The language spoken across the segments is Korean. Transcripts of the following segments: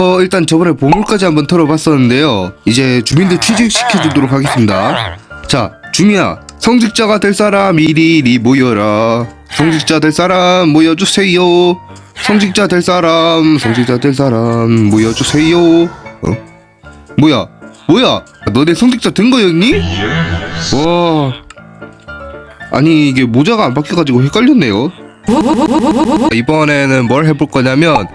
어 일단 저번에 보물까지 한번 털어봤었는데요. 이제 주민들 취직시켜주도록 하겠습니다. 자 주민아 성직자가 될 사람 이리리 모여라. 성직자 될 사람 모여주세요. 성직자 될 사람 성직자 될 사람 모여주세요. 어? 뭐야? 뭐야? 너네 성직자 된 거였니? 와. 아니 이게 모자가 안 바뀌어가지고 헷갈렸네요. 이번에는 뭘 해볼 거냐면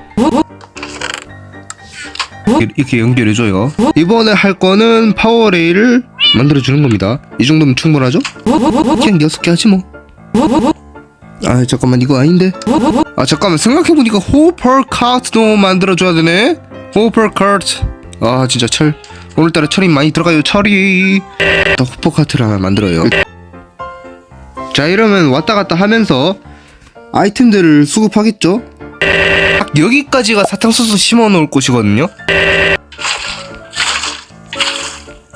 이렇게 연결해줘요. 이번에 할 거는 파워레일을 만들어주는 겁니다. 이 정도면 충분하죠? 그냥 6개 하지 뭐 아 잠깐만 이거 아닌데? 아 잠깐만 생각해보니까 호퍼 카트도 만들어줘야 되네? 호퍼 카트. 아 진짜 철. 오늘따라 철이 많이 들어가요 철이. 또 호퍼 카트를 하나 만들어요. 자 이러면 왔다 갔다 하면서 아이템들을 수급하겠죠? 딱 여기까지가 사탕수수 심어 놓을 곳이거든요.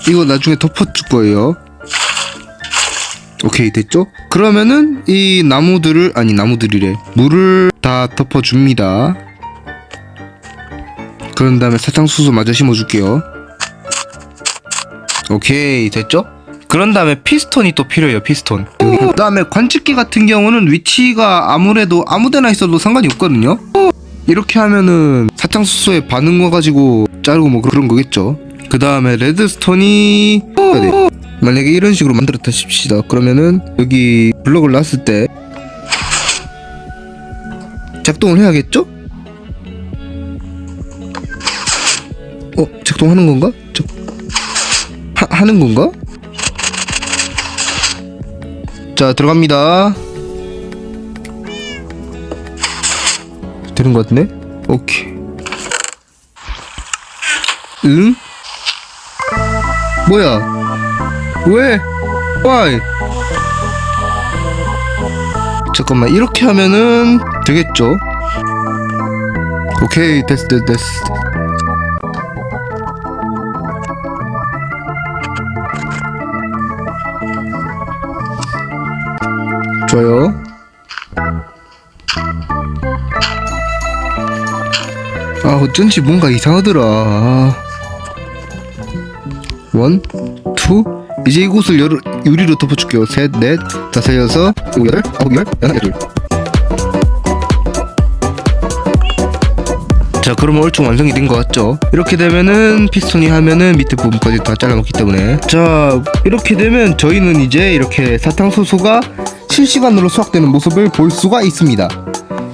이거 나중에 덮어 줄 거예요. 오케이 됐죠? 그러면은 이 나무들을 아니 나무들이래. 물을 다 덮어줍니다. 그런 다음에 사탕수수 마저 심어줄게요. 오케이 됐죠? 그런 다음에 피스톤이 또 필요해요 피스톤. 그 다음에 관측기 같은 경우는 위치가 아무래도 아무데나 있어도 상관이 없거든요 이렇게 하면은 사탕수수의 반응 와가지고 자르고 뭐 그런 거겠죠 그 다음에 레드스톤이 네. 만약에 이런 식으로 만들었다 칩시다 그러면은 여기 블럭을 놨을 때 작동을 해야겠죠? 어 작동하는 건가? 저, 하, 하는 건가? 자 들어갑니다 되는 것 같네 오케이 응? 뭐야 왜? why? 잠깐만 이렇게 하면은 되겠죠 오케이 됐어 됐어 됐어 좋아요 아 어쩐지 뭔가 이상하더라. 아. 원, 투. 이제 이곳을 열, 유리로 덮어줄게요. 셋, 넷, 다섯, 여섯, 일곱, 여덟, 아홉, 열, 하나, 둘. 자 그러면 얼추 완성이 된 것 같죠? 이렇게 되면은 피스톤이 하면은 밑에 부분까지 다 잘라먹기 때문에. 자 이렇게 되면 저희는 이제 이렇게 사탕수수가 실시간으로 수확되는 모습을 볼 수가 있습니다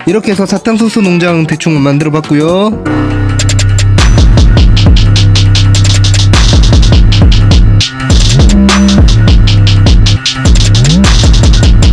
이렇게 해서 사탕수수 농장 대충 만들어 봤고요